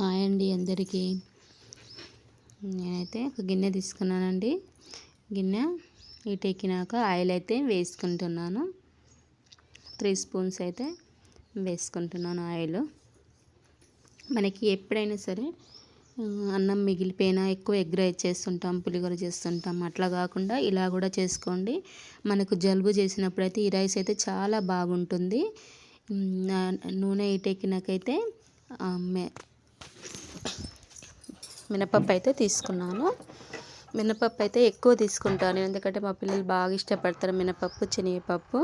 Hi అండి అందరికీ. నేనైతే ఒక గిన్నె తీసుకున్నానండి. గిన్నె ఎక్కినాక ఆయిల్ అయితే వేసుకుంటున్నాను. త్రీ స్పూన్స్ అయితే వేసుకుంటున్నాను ఆయిల్. మనకి ఎప్పుడైనా సరే అన్నం మిగిలిపోయినా ఎక్కువ ఎగ్ రైస్ చేస్తుంటాం పులిహోర చేస్తుంటాం అట్లా కాకుండా ఇలా కూడా చేసుకోండి. మనకు జలుబు చేసినప్పుడైతే ఈ రైస్ అయితే చాలా బాగుంటుంది. నూనె ఇటెక్కినాకైతే మినపప్పు అయితే తీసుకున్నాను. మినపప్పు అయితే ఎక్కువ తీసుకుంటాను. ఎందుకంటే మా పిల్లలు బాగా ఇష్టపడతారు మినపప్పు శనగపప్పు.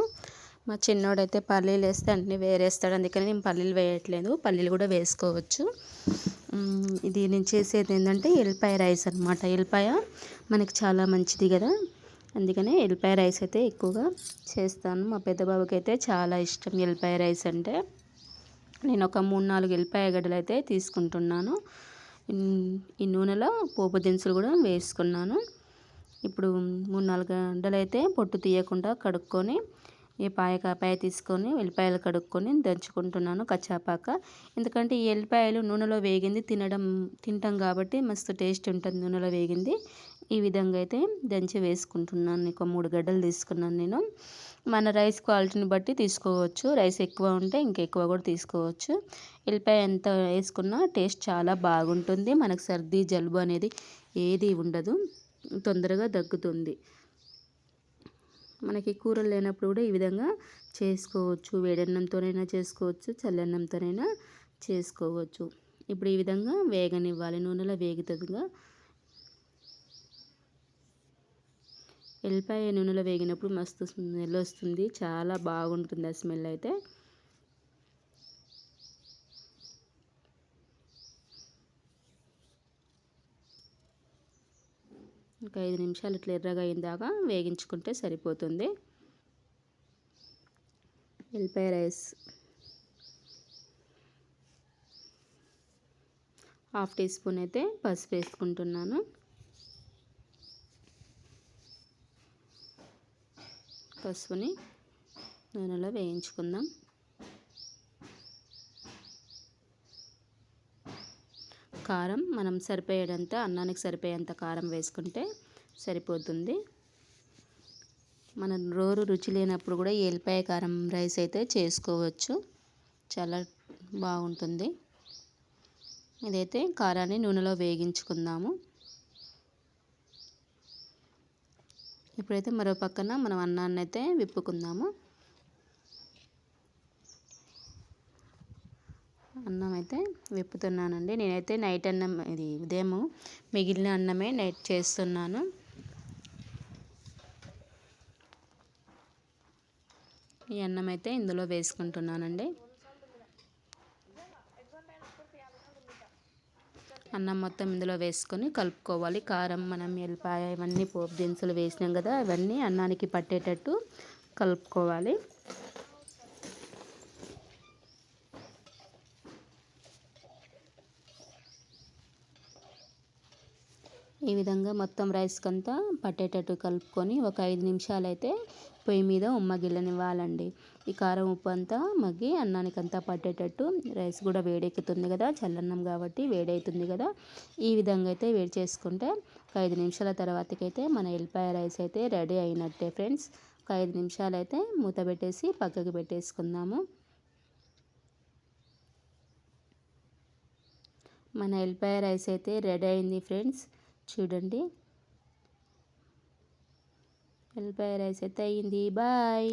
మా చిన్నోడైతే పల్లీలు వేస్తే అన్నీ వేరేస్తాడు. అందుకని నేను పల్లీలు వేయట్లేదు. పల్లీలు కూడా వేసుకోవచ్చు. ఇది నేను చేసేది ఏంటంటే ఎల్లిపాయ రైస్ అనమాట ఎల్లిపాయ మనకి చాలా మంచిది కదా. అందుకనే ఎల్లిపాయ రైస్ అయితే ఎక్కువగా చేస్తాను. మా పెద్ద బాబుకి అయితే చాలా ఇష్టం ఎల్లిపాయ రైస్ అంటే. నేను ఒక మూడు నాలుగు ఎల్లిపాయ గడ్డలు అయితే తీసుకుంటున్నాను ఈ నూనెలో పోపు దినుసులు కూడా వేసుకున్నాను. ఇప్పుడు మూడు నాలుగు గంటలు అయితే పొట్టు తీయకుండా కడుక్కొని ఈ పాయ కాపాయ తీసుకొని ఎల్లిపాయలు కడుక్కొని దంచుకుంటున్నాను కచ్చాపాక. ఎందుకంటే ఈ ఎల్లిపాయలు నూనెలో వేగింది తినడం తింటాం కాబట్టి మస్తు టేస్ట్ ఉంటుంది నూనెలో వేగింది. ఈ విధంగా అయితే దంచి వేసుకుంటున్నాను. ఒక మూడు గడ్డలు తీసుకున్నాను నేను. మన రైస్ క్వాలిటీని బట్టి తీసుకోవచ్చు. రైస్ ఎక్కువ ఉంటే ఇంకెక్కువ కూడా తీసుకోవచ్చు. ఎల్లిపాయ ఎంత వేసుకున్నా టేస్ట్ చాలా బాగుంటుంది. మనకు సర్ది జలుబు అనేది ఏది ఉండదు. తొందరగా దగ్గుతుంది. మనకి కూరలు లేనప్పుడు కూడా ఈ విధంగా చేసుకోవచ్చు. వేడన్నంతోనైనా చేసుకోవచ్చు. చల్లన్నంతోనైనా చేసుకోవచ్చు. ఇప్పుడు ఈ విధంగా వేగనివ్వాలి. నూనెలో వేగుతుందిగా ఎల్లిపాయ నూనెలో వేగినప్పుడు మస్తు స్మెల్ వస్తుంది. చాలా బాగుంటుంది ఆ స్మెల్ అయితే. ఒక ఐదు నిమిషాలు ఇట్లా ఎర్రగా అయిందాక వేగించుకుంటే సరిపోతుంది. ఎల్లిపాయ రైస్. హాఫ్ టీ స్పూన్ అయితే పసుపు వేసుకుంటున్నాను. పసుపుని నూనెలో వేయించుకుందాం. కారం మనం సరిపోయేటంత అన్నానికి సరిపోయేంత కారం వేసుకుంటే సరిపోతుంది. మన రోరు రుచి లేనప్పుడు కూడా ఎల్లిపాయ కారం రైస్ అయితే చేసుకోవచ్చు. చాలా బాగుంటుంది. ఇదైతే కారాన్ని నూనెలో వేగించుకుందాము. ఇప్పుడైతే మరో పక్కన మనం అన్నాన్ని అయితే విప్పుకుందాము. అన్నం అయితే విప్పుతున్నానండి. నేనైతే నైట్ అన్నం ఇది ఉదయం మిగిలిన అన్నమే నైట్ చేస్తున్నాను. ఈ అన్నం అయితే ఇందులో వేసుకుంటున్నానండి. అన్నం మొత్తం ఇందులో వేసుకొని కలుపుకోవాలి. కారం మనం ఎల్లిపాయ ఇవన్నీ పోపు దినుసులు వేసినాం కదా అవన్నీ అన్నానికి పట్టేటట్టు కలుపుకోవాలి. ఈ విధంగా మొత్తం రైస్కి అంతా పట్టేటట్టు కలుపుకొని ఒక ఐదు నిమిషాలు అయితే పొయ్యి మీద ఉమ్మగిల్లనివ్వాలండి ఈ కారం ఉప్పు అంతా మగ్గి అన్నానికి అంతా పట్టేటట్టు రైస్ కూడా వేడెక్కుతుంది కదా చల్లన్నం కాబట్టి వేడవుతుంది కదా. ఈ విధంగా అయితే వేడి చేసుకుంటే ఒక ఐదు నిమిషాల తర్వాతకైతే మన ఎల్లిపాయ రైస్ అయితే రెడీ అయినట్టే ఫ్రెండ్స్ ఒక ఐదు నిమిషాలు అయితే మూత పెట్టేసి పక్కకి పెట్టేసుకుందాము. మన ఎల్లిపాయ రైస్ అయితే రెడీ అయింది ఫ్రెండ్స్ చూడండి. ఎల్లిపాయ రైస్ అయితే అయ్యింది. బాయ్.